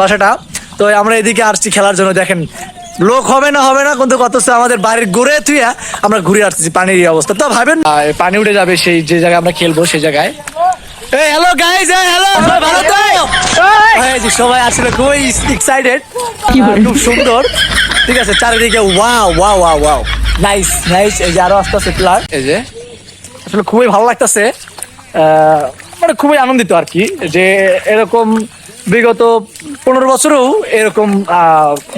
বাসাটা। তো আমরা এদিকে আসছি খেলার জন্য দেখেন। লোক হবে না হবে না কিন্তু কত আমাদের বাড়ির ঘুরে থুয়া আমরা ঘুরে আসছি পানির অবস্থা। তো ভাবেন পানি উঠে যাবে সেই যে জায়গায় আমরা খেলব সেই জায়গায়। এই হ্যালো গাইস এই হ্যালো ভালো তো? সবাই আসলে খুবই এক্সাইটেড খুব সুন্দর। ঠিক আছে চারিদিকে wow wow wow wow nice nice এই যে আরও আস্তে আস্তে প্লার এই যে। আসলে খুবই ভালো লাগতেছে। মানে খুবই আনন্দিত আর কি যে এরকম বিগত পনেরো বছরেও এরকম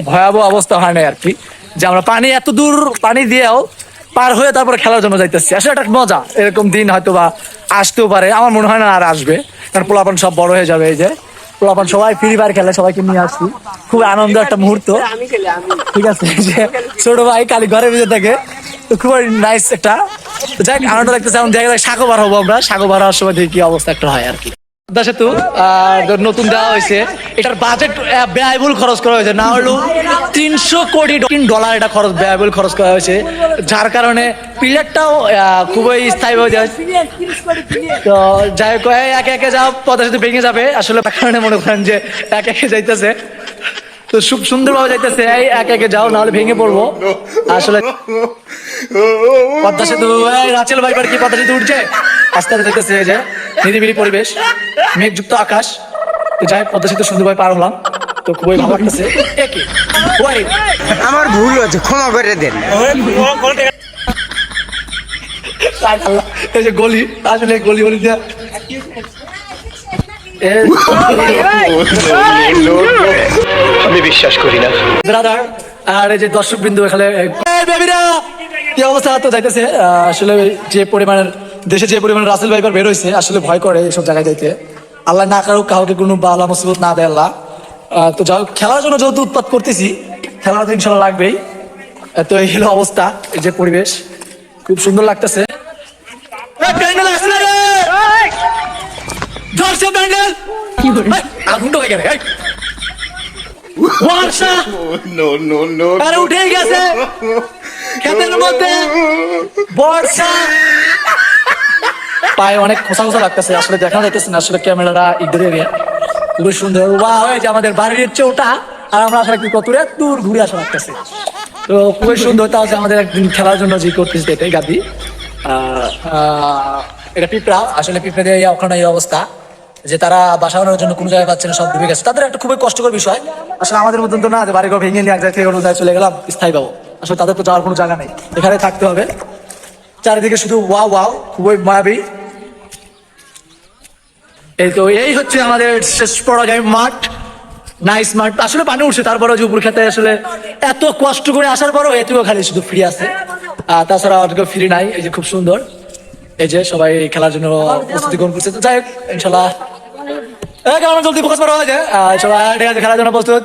ভয়াবহ অবস্থা হয় নাই আর কি। যে আমরা পানি এত দূর পানি দিয়েও পার হয়ে তারপরে খেলার জন্য যাইতেছি। আসলে একটা মজা। এরকম দিন হয়তো বা আসতেও পারে। আমার মনে হয় না আর আসবে। কারণ পোলাপান সব বড় হয়ে যাবে এই যে। পোলাপান সবাই ফ্রি ফায়ার খেলে, সবাইকে নিয়ে আসছি। খুব আনন্দ একটা মুহূর্ত। ঠিক আছে যে ছোট ভাই খালি ঘরের ভিতরে থাকে। তো খুবই নাইস একটা। যাই আনন্দ লাগতেছে। এখন দেখা যায় সাগো বার হব আমরা। সাগো বার হওয়ার সময় দেখি কি অবস্থা একটা হয় আর কি। পদ্মা সেতু নতুন দেওয়া হয়েছে। এটার বাজেট ব্যয়বহুল খরচ করা হয়েছে। না হলেও তিনশো কোটি ডলার এটা খরচ, ব্যয়বহুল খরচ করা হয়েছে। যার কারণে পিলারটাও খুবই স্থায়ী হয়ে যায়। তো যাই হোক একে একে যাও পদ্মা সেতু ভেঙে যাবে। আসলে কারণে মনে করেন যে একে একে যাইতেছে। তো খুব সুন্দরভাবে যাইতেছে। এই একে একে যাও, নাহলে ভেঙে পড়ব। আসলে পদ্মা সেতু রাচেল ভাইবার কি পদ্মা সেতু উঠছে? আস্তে আস্তে এই যে। নিরিবিলি পরিবেশ মেঘযুক্ত আকাশ। তো যাই হোক, পদ্মা সেতু সুন্দরভাবে পার হলাম। তো খুবই ভালো লাগতেছে। আমার ভুল হচ্ছে ক্ষমা করে দেন। এই যে গলি আসলে গলি গলি দিয়া। আমি বিশ্বাস করি না। ব্রাদার আর এই যে দর্শক বিন্দু এখানে কি অবস্থা? তো যাইতেছে আসলে যে পরিমাণের দেশে যে পরিমাণে রাসেল ভাইপার বের হয়েছে আসলে ভয় করে এইসব জায়গায় যাইতে। আল্লাহ না কারও কাউকে কোনো বালা মুসিবত না দেয় আল্লাহ। তো যাই খেলার জন্য যেহেতু উৎপাত করতেছি খেলা তো ইনশাল্লাহ লাগবেই। তো এই হলো অবস্থা এই যে পরিবেশ। খুব সুন্দর লাগতেছে। উঠে গেছে মধ্যে। বর্ষা। পায়ে অনেক খোসা খোসা লাগতেছে, আসলে দেখা যাইতেছে না, আসলে ক্যামেরাটা ইগরে খুবই সুন্দর। বা হয়েছে আমাদের বাড়ির চৌটা, আর আমরা আসলে কি কত দূর ঘুরে আসা লাগতেছে। তো খুবই সুন্দর তাও যে আমাদের একদিন খেলার জন্য যে করতেছে এটাই গাদি এটা পিঁপড়া, আসলে পিঁপড়া দিয়ে ওখানে এই অবস্থা, যে তারা বাসা বানানোর জন্য কোনো জায়গায় পাচ্ছে না, সব ডুবে গেছে। তাদের একটা খুবই কষ্টকর বিষয়। আসলে আমাদের মতন তো না, যে বাড়ি ঘর ভেঙে নিয়ে এক জায়গা থেকে অন্য জায়গায় চলে গেলাম, স্থায়ী পাবো আসলে তাদের তো যাওয়ার কোনো জায়গা নেই। এখানে থাকতে হবে। চারিদিকে শুধু ওয়াও ওয়াও, খুবই মায়াবী। তো, এই হচ্ছে আমাদের শেষ পরাজয় মাঠ। নাইস মাঠ। আসলে পানি উঠছে তারপরে জুপুর খেতে আসলে এত কষ্ট করে আসার পরও এটুকু খালি শুধু ফ্রি আছে। আর তাছাড়া অতটুকু ফ্রি নাই, এই যে খুব সুন্দর। এই যে সবাই খেলার জন্য প্রস্তুতি গ্রহণ করছে। যাই হোক, ইনশাল্লাহ। জলদি ফোকাস করা হয়েছে খেলার জন্য প্রস্তুত।